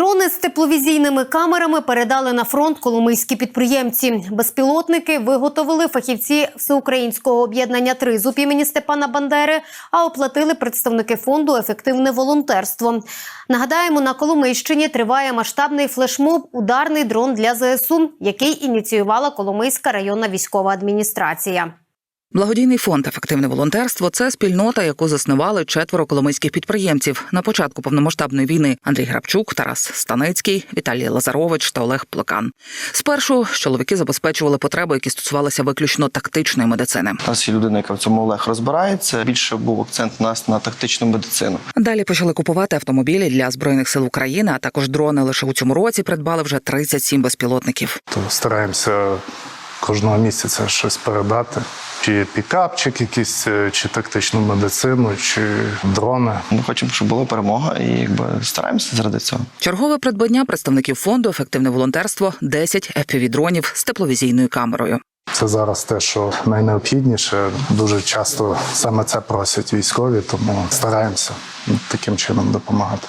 Дрони з тепловізійними камерами передали на фронт коломийські підприємці. Безпілотники виготовили фахівці всеукраїнського об'єднання «Тризуб» імені Степана Бандери, а оплатили представники фонду Ефективне волонтерство. Нагадаємо, на Коломийщині триває масштабний флешмоб Ударний дрон для ЗСУ, який ініціювала Коломийська районна військова адміністрація. Благодійний фонд Ефективне волонтерство це спільнота, яку заснували четверо коломийських підприємців на початку повномасштабної війни. Андрій Грабчук, Тарас Станицький, Віталій Лазарович та Олег Плекан. Спершу чоловіки забезпечували потреби, які стосувалися виключно тактичної медицини. У нас є людина, яка в цьому Олег розбирається. Більше був акцент у нас на тактичну медицину. Далі почали купувати автомобілі для збройних сил України, а також дрони. Лише у цьому році придбали вже 37 безпілотників. то стараємося кожного місяця щось передати. Чи пікапчик якийсь, е, чи тактичну медицину, чи дрони. Ми хочемо, щоб була перемога, і якби стараємося заради цього. Чергове придбання представників фонду Ефективне волонтерство 10 FPV-дронів з тепловізійною камерою. Це зараз те, що найнеобхідніше. Дуже часто саме це просять військові, тому стараємося таким чином допомагати.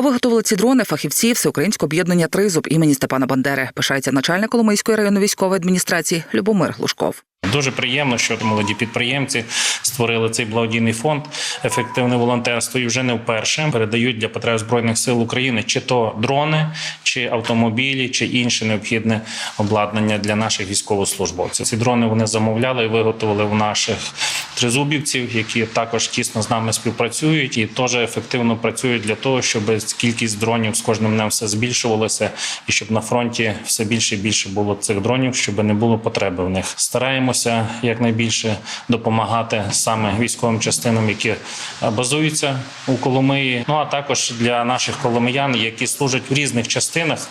Виготовили ці дрони фахівці Всеукраїнського об'єднання Тризуб імені Степана Бандери. Пишається начальник Коломийської районної військової адміністрації Любомир Глушков. Дуже приємно, що молоді підприємці створили цей благодійний фонд ефективне волонтерство і вже не вперше передають для потреб збройних сил України чи то дрони, чи автомобілі, чи інше необхідне обладнання для наших військовослужбовців. Ці дрони вони замовляли і виготовили у наших тризубівців, які також тісно з нами співпрацюють і теж ефективно працюють для того, щоб кількість дронів з кожним днем все збільшувалася, і щоб на фронті все більше і більше було цих дронів, щоб не було потреби в них. Стараємося якнайбільше допомагати саме військовим частинам, які е, базуються у Коломиї. Ну а також для наших коломиян, які служать в різних частинах.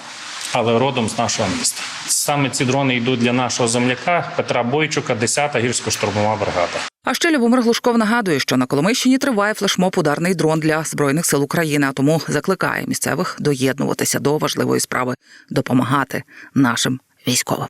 Але родом з нашого міста саме ці дрони йдуть для нашого земляка Петра Бойчука, 10-та гірсько-штурмова бригада. А ще Любомир Глушков нагадує, що на Коломийщині триває флешмоб ударний дрон для збройних сил України, а тому закликає місцевих доєднуватися до важливої справи допомагати нашим військовим.